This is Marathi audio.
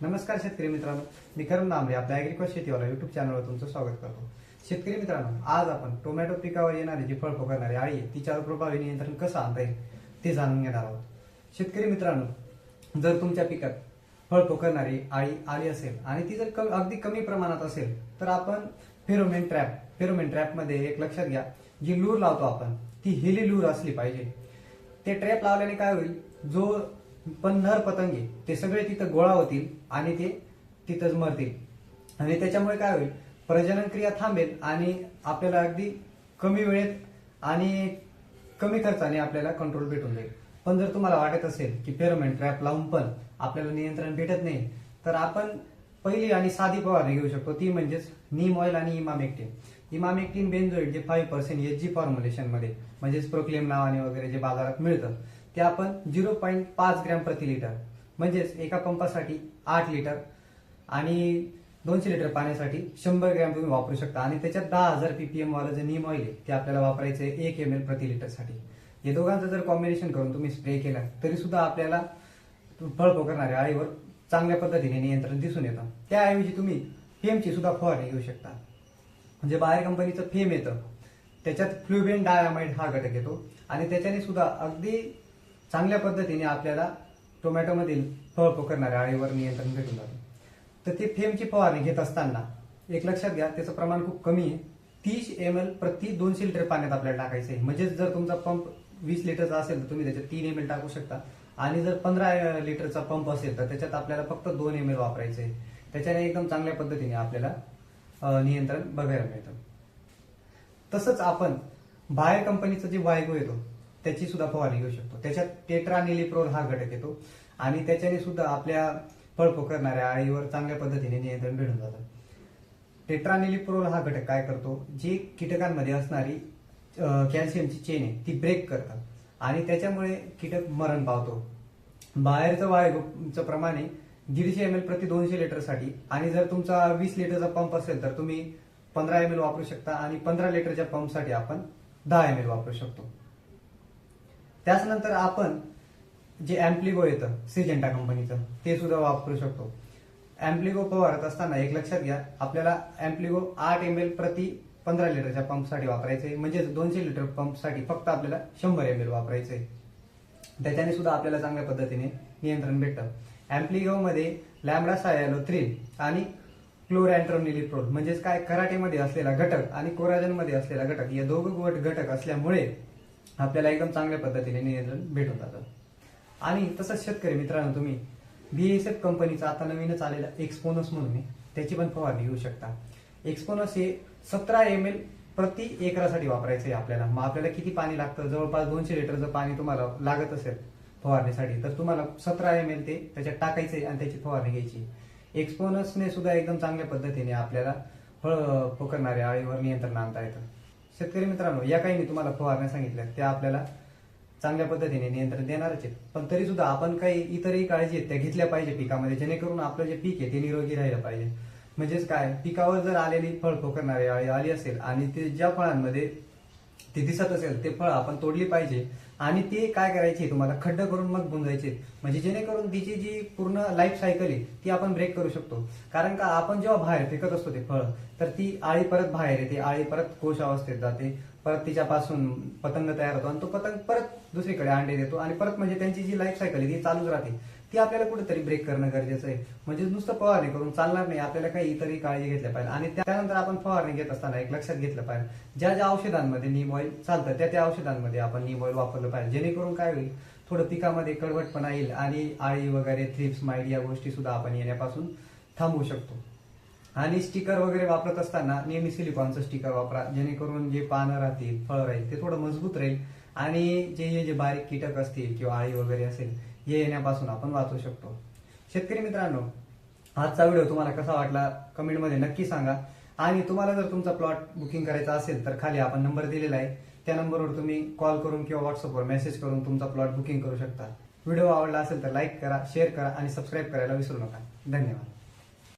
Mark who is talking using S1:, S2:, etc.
S1: नमस्कार शेतकरी मित्रांनो. मी करण दामरे आपल्या ॲग्रिकॉस शेतीवाला युट्यूब चॅनलवर तुमचं स्वागत करतो. शेतकरी मित्रांनो आज आपण टोमॅटो पिकावर येणारी जी फळ करणारी आळी आहे तिच्यावर प्रभावी नियंत्रण कसं आणता येईल ते जाणून घेणार आहोत. शेतकरी मित्रांनो जर तुमच्या पिकात फळ पकडणारी आळी आली असेल आणि ती जर क- अगदी कमी प्रमाणात असेल तर आपण फेरोमेन ट्रॅप फेरोमेन ट्रॅपमध्ये एक लक्षात घ्या. जी लूर लावतो आपण ती हेली लूर असली पाहिजे. ते ट्रॅप लावल्याने काय होईल? जो पण नर पतंगे ते सगळे तिथं गोळा होतील आणि ते तिथंच मरतील. आणि त्याच्यामुळे काय होईल? प्रजनन क्रिया थांबेल आणि आपल्याला अगदी कमी वेळेत आणि कमी खर्चाने आपल्याला कंट्रोल भेटून जाईल. पण जर तुम्हाला वाटत असेल की फेरोमेन ट्रॅप लावून पण आपल्याला नियंत्रण भेटत नाही तर आपण पहिली आणि साधी फवारणी घेऊ शकतो. ती म्हणजेच नीम ऑइल आणि इमामेक्टिन. इमामेक्टिन बेन्झोइड जे फाईव्ह पर्सेंट एच जी फॉर्म्युलेशनमध्ये म्हणजेच प्रोक्लेम नावाने वगैरे जे बाजारात मिळतं ते आपण झिरो पॉईंट पाच ग्रॅम प्रति लिटर म्हणजेच एका पंपासाठी आठ लिटर आणि दोनशे लिटर पाण्यासाठी शंभर ग्रॅम तुम्ही वापरू शकता. आणि त्याच्यात दहा हजार पीपीएम वाला जे नीम ऑइल आहे ते आपल्याला वापरायचं आहे एक एम एल प्रति लिटरसाठी हे दोघांचं जर कॉम्बिनेशन करून तुम्ही स्प्रे केला तरी सुद्धा आपल्याला फळ पोकरणाऱ्या आळीवर चांगल्या पद्धतीने नियंत्रण दिसून येतं. त्याऐवजी तुम्ही फेमची सुद्धा फवारणी घेऊ शकता. म्हणजे बाहेर कंपनीचं फेम येतं. त्याच्यात फ्लुबेन डायमाइड हा घटक येतो. आणि त्याच्याने सुद्धा अगदी चांगल्या पद्धतीने आपल्याला टोमॅटोमधील फळ पोखरणाऱ्या आळीवर नियंत्रण भेटून जातं. तर ते फेमची फवारणी घेत असताना एक लक्षात घ्या त्याचं प्रमाण खूप कमी आहे. तीस एम एल प्रति दोनशे लिटर पाण्यात आपल्याला टाकायचं आहे. म्हणजेच जर तुमचा पंप वीस लिटरचा असेल तर तुम्ही त्याच्यात तीन एम एल टाकू शकता. आणि जर पंधरा लिटरचा पंप असेल तर त्याच्यात आपल्याला फक्त दोन एम एल वापरायचं आहे. त्याच्याने एकदम चांगल्या पद्धतीने आपल्याला नियंत्रण बघायला मिळतं. तसंच आपण बाहेर कंपनीचा जे वायगो येतो त्याची सुद्धा फवारणी घेऊ शकतो. त्याच्यात टेट्रानिलिप्रोल हा घटक येतो आणि त्याच्याने सुद्धा आपल्या फळफो करणाऱ्या आळीवर चांगल्या पद्धतीने नियंत्रण मिळून जातं. टेट्रानिलिप्रोल हा घटक काय करतो? जे कीटकांमध्ये असणारी कॅल्शियमची चेन आहे ती ब्रेक करतात आणि त्याच्यामुळे कीटक मरण पावतो. बाहेरचं वायुचं प्रमाण दीडशे एम एल प्रति दोनशे लिटरसाठी आणि जर तुमचा वीस लिटरचा पंप असेल तर तुम्ही पंधरा एम एल वापरू शकता आणि पंधरा लिटरच्या पंपसाठी आपण दहा एम एल वापरू शकतो. त्याचनंतर आपण जे अँप्लिगो येतं सिजेंटा कंपनीचं ते सुद्धा वापरू शकतो. अँप्लिगो फवारत असताना एक लक्षात घ्या आपल्याला अँप्लिगो आठ एम एल प्रति पंधरा लिटरच्या पंपसाठी वापरायचे म्हणजेच दोनशे लिटर पंपसाठी फक्त आपल्याला शंभर एम एल वापरायचे त्याच्याने सुद्धा आपल्याला चांगल्या पद्धतीने नियंत्रण भेटतं. अँप्लिगो मध्ये लॅमडा सायालोथ्रिन आणि क्लोरॅन्ट्रोनिलिप्रोल म्हणजेच काय? कराटेमध्ये असलेला घटक आणि कोराजनमध्ये असलेला घटक या दोघं गट घटक असल्यामुळे आपल्याला एकदम चांगल्या पद्धतीने नियंत्रण भेटून जातं. आणि तसंच शेतकरी मित्रांनो तुम्ही बीएसएफ कंपनीचा आता नवीनच आलेला एक्सपोनस म्हणून आहे त्याची पण फवारणी घेऊ शकता. एक्सपोनस हे सतरा एम एल प्रति एकरासाठी वापरायचं आहे आपल्याला. मग आपल्याला किती पाणी लागतं? जवळपास दोनशे लिटरचं पाणी तुम्हाला लागत असेल फवारणीसाठी तर तुम्हाला सतरा एम एल ते त्याच्यात टाकायचे आणि त्याची फवारणी घ्यायची. एक्सपोनसने सुद्धा एकदम चांगल्या पद्धतीने आपल्याला फळ पोकरणाऱ्या आळीवर नियंत्रण आणता येतं. शेतकरी मित्रांनो या काही मी तुम्हाला फवारण्या सांगितल्या त्या आपल्याला चांगल्या पद्धतीने नियंत्रण देणारच आहेत. पण तरी सुद्धा आपण काही इतरही काळजी आहेत त्या घेतल्या पाहिजे पिकामध्ये जेणेकरून आपलं जे पीक आहे ते निरोगी राहिलं पाहिजे. म्हणजेच काय पिकावर जर आलेली फळ पकडणारी आळी आली असेल आणि ते ज्या फळांमध्ये ते दिसत असेल ते फळ आपण तोडली पाहिजे. आणि ते काय करायचे तुम्हाला खड्ड करून मग बुंजायचे. म्हणजे जेणेकरून तिची जी पूर्ण लाईफ सायकल आहे ती आपण ब्रेक करू शकतो. कारण का आपण जेव्हा बाहेर फेकत असतो ते फळ तर ती आळी परत बाहेर येते आळी परत कोश अवस्थेत जाते. परत तिच्यापासून पतंग तयार होतो आणि तो पतंग परत दुसरीकडे अंडे देतो. आणि परत म्हणजे त्यांची जी लाईफ सायकल आहे ती चालूच राहते. ती आपल्याला कुठेतरी ब्रेक करणं गरजेचं आहे. म्हणजे नुसतं फवारणी करून चालणार नाही आपल्याला काही इतरही काळजी घेतल्या पाहिजे. आणि त्यानंतर आपण फवारणी घेत असताना एक लक्षात घेतलं पाहिजे. ज्या ज्या औषधांमध्ये नीम ऑइल चालतं त्या त्या औषधांमध्ये आपण नीम ऑइल वापरलं पाहिजे. जेणेकरून काय होईल थोडं पिकामध्ये कडवटपणा येईल आणि आळी वगैरे थ्रिप्स माईड या गोष्टी सुद्धा आपण येण्यापासून थांबवू शकतो. आणि स्टिकर वगैरे वापरत असताना नेहमी सिलिकॉनचं स्टिकर वापरा. जेणेकरून जे पानं राहतील फळ राहील ते थोडं मजबूत राहील. आणि जे हे जे बारीक कीटक असतील किंवा आळी वगैरे असेल हे येण्यापासून आपण वाचू शकतो. शेतकरी मित्रांनो आजचा व्हिडिओ तुम्हाला कसा वाटला कमेंटमध्ये नक्की सांगा. आणि तुम्हाला जर तुमचा प्लॉट बुकिंग करायचा असेल तर खाली आपण नंबर दिलेला आहे. त्या नंबरवर तुम्ही कॉल करून किंवा व्हॉट्सअपवर मेसेज करून तुमचा प्लॉट बुकिंग करू शकता. व्हिडिओ आवडला असेल तर लाईक करा शेअर करा आणि सबस्क्राईब करायला विसरू नका. धन्यवाद.